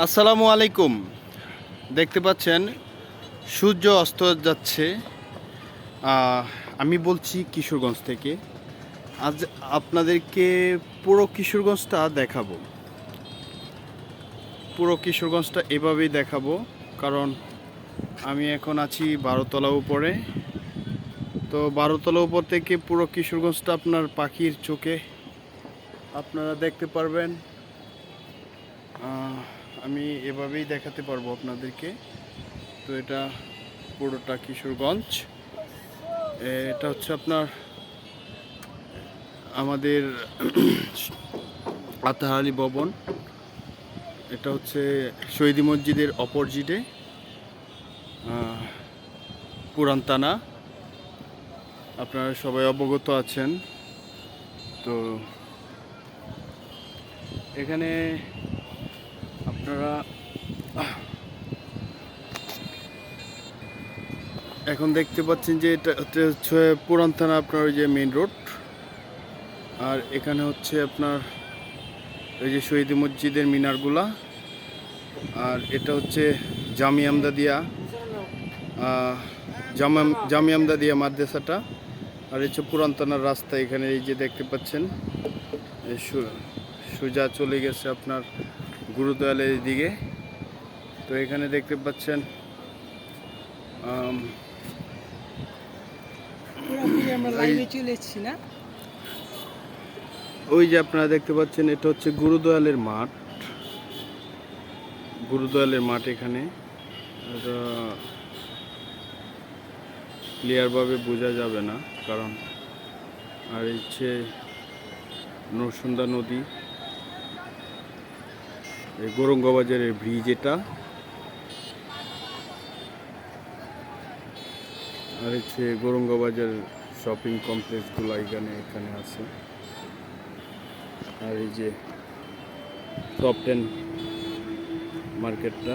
আসসালামু আলাইকুম। দেখতে পাচ্ছেন, সূর্য অস্ত যাচ্ছে। আমি বলছি কিশোরগঞ্জ থেকে। আজ আপনাদেরকে পুরো কিশোরগঞ্জটা দেখাবো। পুরো কিশোরগঞ্জটা এভাবেই দেখাবো, কারণ আমি এখন আছি বারোতলা উপরে। তো বারোতলা উপর থেকে পুরো কিশোরগঞ্জটা আপনার পাখির চোখে আপনারা দেখতে পারবেন। আমি এভাবেই দেখাতে পারব আপনাদেরকে। তো এটা পুরোটা কিশোরগঞ্জ। এটা হচ্ছে আপনার আমাদের আতাহার আলী ভবন। এটা হচ্ছে শহীদি মসজিদের অপোজিটে আহ, পুরান আপনারা সবাই অবগত আছেন। তো এখানে এখন দেখতে পাচ্ছেন যে এটা হচ্ছে পুরান থানা আপনার ওই যে মেইন রোড আর এখানে হচ্ছে আপনার ওই যে শহীদ মসজিদের মিনারগুলা। আর এটা হচ্ছে জামি জামাম জামি আমদাদিয়া মাদ্রাসাটা। আর হচ্ছে পুরান থানার রাস্তা এখানে এই যে দেখতে পাচ্ছেন। সোজা চলে গেছে আপনার। গুরুদয়ালের দিকে। তো এখানে দেখতে পাচ্ছেন ওই যে আপনারা দেখতে পাচ্ছেন এটা হচ্ছে গুরুদয়ালের মাঠ। গুরুদয়ালের মাঠ এখানে। ক্লিয়ারভাবে বোঝা যাবে না কারণ আর হচ্ছে নরসুন্দা নদী গৌরঙ্গবাজারের ব্রিজ এটা। আর হচ্ছে গৌরঙ্গবাজার শপিং কমপ্লেক্সগুলো এখানে এখানে আছে। আর এই যে টপ টেন মার্কেটটা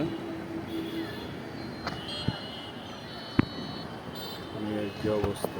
কি অবস্থা।